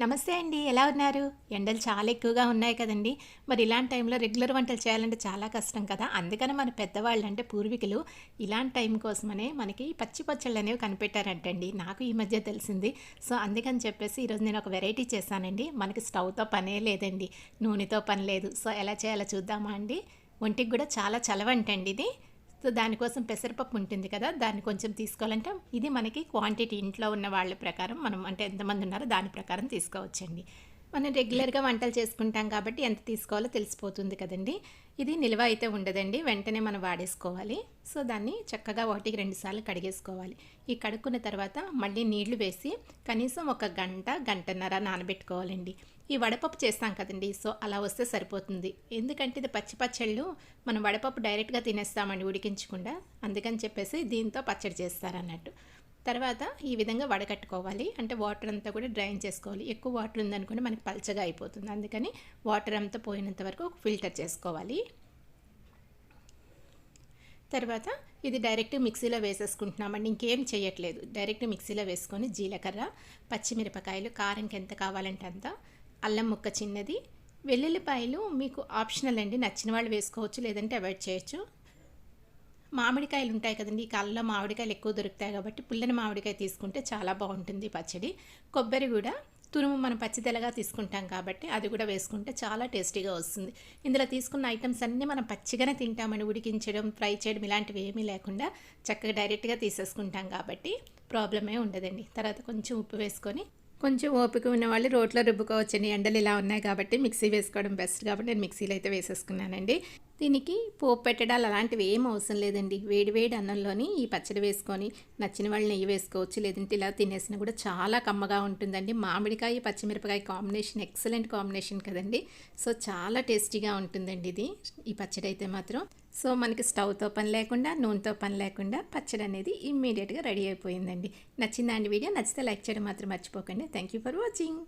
నమస్తే అండి ఎలా ఉన్నారు? ఎండలు చాలా ఎక్కువగా ఉన్నాయి కదండి. మరి ఇలాంటి టైంలో రెగ్యులర్ వంటలు చేయాలంటే చాలా కష్టం కదా. అందుకని మన పెద్దవాళ్ళు అంటే పూర్వీకులు ఇలాంటి టైం కోసమనే మనకి పచ్చి పచ్చళ్ళు అనేవి కనిపెట్టారంటండి. నాకు ఈ మధ్య తెలిసింది. సో అందుకని చెప్పేసి ఈరోజు నేను ఒక వెరైటీ చేశానండి. మనకి స్టవ్తో పనే లేదండి. నూనెతో పని లేదు. సో ఎలా చేయాలో చూద్దామా అండి? ఒంటికి కూడా చాలా చలవంటండి ఇది. సో దానికోసం పెసరపప్పు ఉంటుంది కదా దాన్ని కొంచెం తీసుకోవాలంటే ఇది మనకి క్వాంటిటీ ఇంట్లో ఉన్న వాళ్ళ ప్రకారం మనం అంటే ఎంతమంది ఉన్నారో దాని ప్రకారం తీసుకోవచ్చండి. మనం రెగ్యులర్గా వంటలు చేసుకుంటాం కాబట్టి ఎంత తీసుకోవాలో తెలిసిపోతుంది కదండి. ఇది నిల్వ అయితే ఉండదండి. వెంటనే మనం వాడేసుకోవాలి. సో దాన్ని చక్కగా ఒకటికి రెండు సార్లు కడిగేసుకోవాలి. ఈ కడుక్కున్న తర్వాత మళ్ళీ నీళ్ళు వేసి కనీసం ఒక గంట గంటన్నర నానబెట్టుకోవాలండి. ఈ వడపప్పు చేస్తాం కదండి. సో అలా వస్తే సరిపోతుంది. ఎందుకంటే ఇది పచ్చి పచ్చళ్ళు మనం వడపప్పు డైరెక్ట్గా తినేస్తామండి ఉడికించకుండా. అందుకని చెప్పేసి దీంతో పచ్చడి చేస్తారన్నట్టు. తర్వాత ఈ విధంగా వడకట్టుకోవాలి. అంటే వాటర్ అంతా కూడా డ్రైన్ చేసుకోవాలి. ఎక్కువ వాటర్ ఉందనుకోండి మనకి పల్చగా అయిపోతుంది. అందుకని వాటర్ అంతా పోయినంత వరకు ఫిల్టర్ చేసుకోవాలి. తర్వాత ఇది డైరెక్ట్ మిక్సీలో వేసేసుకుంటున్నామండి. ఇంకేం చేయట్లేదు. డైరెక్ట్ మిక్సీలో వేసుకొని జీలకర్ర పచ్చిమిరపకాయలు కారంకి ఎంత కావాలంటే అంత అల్లం ముక్క చిన్నది. వెల్లుల్లిపాయలు మీకు ఆప్షనల్ అండి. నచ్చిన వాళ్ళు వేసుకోవచ్చు లేదంటే అవాయిడ్ చేయొచ్చు. మామిడికాయలు ఉంటాయి కదండి. ఈ కాలంలో మామిడికాయలు ఎక్కువ దొరుకుతాయి కాబట్టి పుల్లని మామిడికాయ తీసుకుంటే చాలా బాగుంటుంది పచ్చడి. కొబ్బరి కూడా తురుము మనం పచ్చిదెలగా తీసుకుంటాం కాబట్టి అది కూడా వేసుకుంటే చాలా టేస్టీగా వస్తుంది. ఇందులో తీసుకున్న ఐటమ్స్ అన్నీ మనం పచ్చిగానే తింటామని ఉడికించడం ఫ్రై చేయడం ఇలాంటివి ఏమీ లేకుండా చక్కగా డైరెక్ట్గా తీసేసుకుంటాం కాబట్టి ప్రాబ్లమే ఉండదండి. తర్వాత కొంచెం ఉప్పు వేసుకొని కొంచెం ఓపిక ఉన్న వాళ్ళు రోట్లో రుబ్బుకోవచ్చండి. ఎండలు ఇలా ఉన్నాయి కాబట్టి మిక్సీ వేసుకోవడం బెస్ట్ కాబట్టి నేను మిక్సీలో అయితే వేసేసుకున్నానండి. దీనికి పోపు పెట్టడాలు అలాంటివి ఏం అవసరం లేదండి. వేడి వేడి అన్నంలోని ఈ పచ్చడి వేసుకొని నచ్చిన వాళ్ళు నెయ్యి వేసుకోవచ్చు లేదంటే ఇలా తినేసినా కూడా చాలా కమ్మగా ఉంటుందండి. మామిడికాయ పచ్చిమిరపకాయ కాంబినేషన్ ఎక్సలెంట్ కాంబినేషన్ కదండి. సో చాలా టేస్టీగా ఉంటుందండి ఇది ఈ పచ్చడి అయితే మాత్రం. సో మనకి స్టవ్తో పని లేకుండా నూనెతో పని లేకుండా పచ్చడి అనేది ఇమ్మీడియట్గా రెడీ అయిపోయిందండి. నచ్చిందా అండి వీడియో? నచ్చితే లైక్ చేయడం మాత్రం మర్చిపోకండి. Thank you for watching.